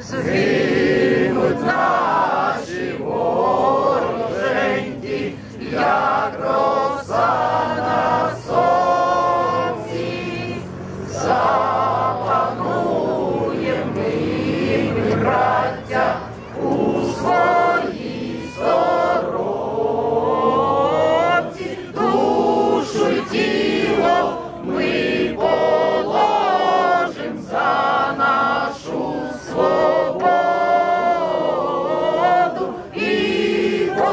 Zahir.